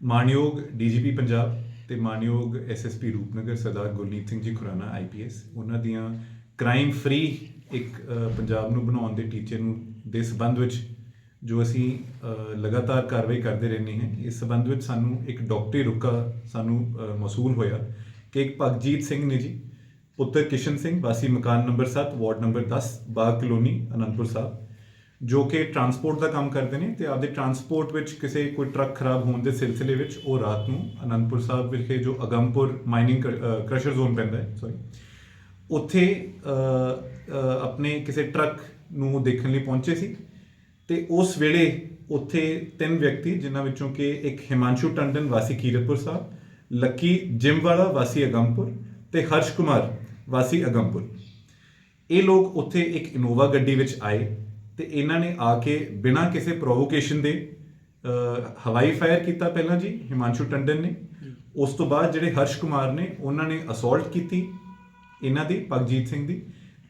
ਮਾਨਯੋਗ ਡੀਜੀਪੀ ਪੰਜਾਬ ਤੇ ਮਾਨਯੋਗ ਐਸਐਸਪੀ ਰੂਪਨਗਰ ਸਰਦਾਰ ਗੁਰਨੀਤ ਸਿੰਘ ਜੀ ਖੁਰਾਨਾ ਆਈਪੀਐਸ ਉਹਨਾਂ ਦੀਆਂ ਕ੍ਰਾਈਮ ਫ੍ਰੀ ਇੱਕ ਪੰਜਾਬ ਨੂੰ ਬਣਾਉਣ ਦੇ ਟੀਚੇ ਨੂੰ ਦੇ ਸਬੰਧ ਵਿੱਚ ਜੋ ਅਸੀਂ ਲਗਾਤਾਰ ਕਾਰਵਾਈ ਕਰਦੇ ਰਹਿੰਦੇ ਹਾਂ, ਇਸ ਸਬੰਧ ਵਿੱਚ ਸਾਨੂੰ ਇੱਕ ਡਾਕਟਰੀ ਰੁਕਾ ਸਾਨੂੰ ਮਸੂਲ ਹੋਇਆ ਕਿ ਇੱਕ ਭਗਜੀਤ ਸਿੰਘ ਨੇ ਜੀ, ਪੁੱਤਰ ਕਿਸ਼ਨ ਸਿੰਘ, ਵਾਸੀ ਮਕਾਨ ਨੰਬਰ 7 ਵਾਰਡ ਨੰਬਰ 10 ਬਾਗ ਕਲੋਨੀ, ਅਨੰਦਪੁਰ ਸਾਹਿਬ ਜੋ ਕਿ ਟਰਾਂਸਪੋਰਟ ਦਾ ਕੰਮ ਕਰਦੇ ਨੇ ਤੇ ਆਪਦੇ ਟਰਾਂਸਪੋਰਟ ਵਿੱਚ ਕਿਸੇ ਕੋਈ ਟਰੱਕ ਖਰਾਬ ਹੋਣ ਦੇ ਸਿਲਸਿਲੇ ਵਿੱਚ ਉਹ ਰਾਤ ਨੂੰ ਅਨੰਦਪੁਰ ਸਾਹਿਬ ਵਿਖੇ ਜੋ ਅਗੰਪੁਰ ਮਾਈਨਿੰਗ ਕ੍ਰਸ਼ਰ ਜ਼ੋਨ ਪੈਂਦਾ ਹੈ ਸੌਰੀ ਉੱਥੇ ਆਪਣੇ ਕਿਸੇ ਟਰੱਕ ਨੂੰ ਦੇਖਣ ਲਈ ਪਹੁੰਚੇ ਸੀ ਤੇ ਉਸ ਵੇਲੇ ਉੱਥੇ ਤਿੰਨ ਵਿਅਕਤੀ ਜਿਨ੍ਹਾਂ ਵਿੱਚੋਂ ਕਿ ਇੱਕ ਹਿਮਾਂਸ਼ੂ ਟੰਡਨ, ਵਾਸੀ ਕੀਰਤਪੁਰ ਸਾਹਿਬ, ਲੱਕੀ ਜਿਮਵਾਲਾ, ਵਾਸੀ ਅਗੰਪੁਰ ਤੇ ਹਰਸ਼ ਕੁਮਾਰ, ਵਾਸੀ ਅਗੰਪੁਰ ਇਹ ਲੋਕ ਉੱਥੇ ਇੱਕ ਇਨੋਵਾ ਗੱਡੀ ਵਿੱਚ ਆਏ ਤੇ ਇਹਨਾਂ ਨੇ ਆ ਕੇ ਬਿਨਾਂ ਕਿਸੇ ਪ੍ਰੋਵੋਕੇਸ਼ਨ ਦੇ ਹਵਾਈ ਫਾਇਰ ਕੀਤਾ ਪਹਿਲਾਂ ਜੀ ਹਿਮਾਂਸ਼ੂ ਟੰਡਨ ਨੇ। ਉਸ ਤੋਂ ਬਾਅਦ ਜਿਹੜੇ ਹਰਸ਼ ਕੁਮਾਰ ਨੇ ਉਹਨਾਂ ਨੇ ਅਸੌਲਟ ਕੀਤੀ ਇਹਨਾਂ ਦੀ ਪਗਜੀਤ ਸਿੰਘ ਦੀ।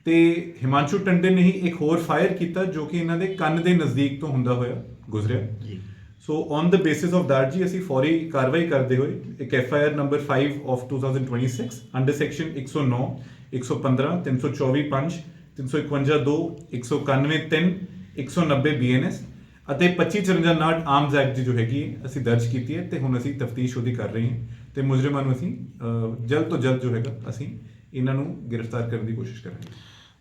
ਤੇ ਹਿਮਾਂਸ਼ੂ ਟੰਡਨ ਨੇ ਹੀ ਇੱਕ ਹੋਰ ਫਾਇਰ ਕੀਤਾ ਜੋ ਕਿ ਇਹਨਾਂ ਦੇ ਕੰਨ ਦੇ ਨਜ਼ਦੀਕ ਤੋਂ ਹੁੰਦਾ ਹੋਇਆ ਗੁਜ਼ਰਿਆ। ਜੀ। So on the basis of that ਜੀ ਅਸੀਂ ਫੌਰੀ ਕਾਰਵਾਈ ਕਰਦੇ ਹੋਏ ਇੱਕ F I R number 5 of 2026 under section 109 115 324 5 351 2 191 3 190 BNS ਅਤੇ 2554 ਆਰਮਸ ਐਕਟ ਦੀ ਜੋ ਹੈਗੀ ਹੈ, ਅਸੀਂ ਦਰਜ ਕੀਤੀ ਹੈ ਤੇ ਹੁਣ ਅਸੀਂ ਤਫਤੀਸ਼ ਉਹਦੀ ਕਰ ਰਹੇ ਹਾਂ ਤੇ ਮੁਜਰਮਾਂ ਨੂੰ ਅਸੀਂ ਅਹ, ਜਲਦ ਤੋਂ ਜਲਦ ਜੋ ਹੈਗਾ ਅਸੀਂ ਇਹਨਾਂ ਨੂੰ ਗ੍ਰਿਫਤਾਰ ਕਰਨ ਦੀ ਕੋਸ਼ਿਸ਼ ਕਰਾਂਗੇ।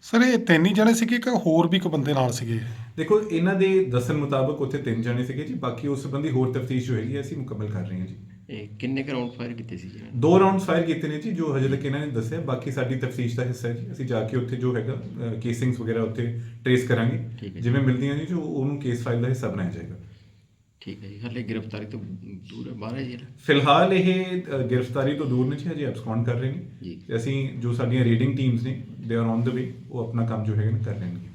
ਸਰ ਇਹ ਤਿੰਨ ਹੀ ਜਣੇ ਸੀਗੇ ਕਿ ਹੋਰ ਵੀ ਕੋਈ ਬੰਦੇ ਨਾਲ ਸੀਗੇ? ਦੇਖੋ ਇਹਨਾਂ ਦੇ ਦੱਸਣ ਮੁਤਾਬਕ ਉੱਥੇ ਤਿੰਨ ਜਣੇ ਸੀਗੇ ਜੀ ਬਾਕੀ ਉਸ ਸੰਬੰਧੀ ਹੋਰ ਤਫਤੀਸ਼ ਜੋ ਹੈਗੀ ਹੈ, ਅਸੀਂ ਮੁਕੰਮਲ ਕਰ ਰਹੇ ਹਾਂ ਜੀ। ਇਹ ਕਿੰਨੇ ਰਾਉਂਡ ਫਾਇਰ ਕੀਤੇ ਸੀ ਜੀ ਨੇ? ਦੋ ਰਾਉਂਡਸ ਫਾਇਰ ਕੀਤੇ ਨੇ ਜੀ ਜੋ ਹਜੇ ਤੱਕ ਇਹਨਾਂ ਨੇ ਦੱਸਿਆ। ਬਾਕੀ ਸਾਡੀ ਤਫਤੀਸ਼ ਦਾ ਹਿੱਸਾ ਹੈ ਜੀ। ਅਸੀਂ ਜਾ ਕੇ ਉੱਥੇ ਜੋ ਹੈਗਾ ਕੇਸਿੰਗਸ ਵਗੈਰਾ ਉੱਥੇ ਟ੍ਰੇਸ ਕਰਾਂਗੇ। ਹੈ ਜੀ। ਜਿਵੇਂ ਮਿਲਦੀਆਂ ਜੀ ਜੋ ਉਹਨੂੰ ਕੇਸ ਫਾਈਲ ਦਾ ਹਿੱਸਾ ਬਣਾਇਆ ਜਾਏਗਾ। ਠੀਕ ਹੈ ਜੀ। ਹਾਲੇ ਗ੍ਰਿਫਤਾਰੀ ਤੋਂ ਦੂਰ ਹੈ ਬਾਹਰ ਹੈ ਜੀ? ਫਿਲਹਾਲ ਇਹ ਗ੍ਰਿਫਤਾਰੀ ਤੋਂ ਦੂਰ ਨੇ ਜੀ। ਹਜੇ ਐਬਸਕੌਂਡ ਕਰ ਰਹੇ ਨੇ। ਜੀ। ਅਸੀਂ ਜੋ ਸਾਡੀਆਂ ਰੀਡਿੰਗ ਟੀਮਸ ਨੇ ਦੇ ਆਰ ਔਨ ਦ ਵੇ ਉਹ ਆਪਣਾ ਕੰਮ ਜੋ ਹੈਗਾ ਨਾ ਕਰ ਲੈਣਗੇ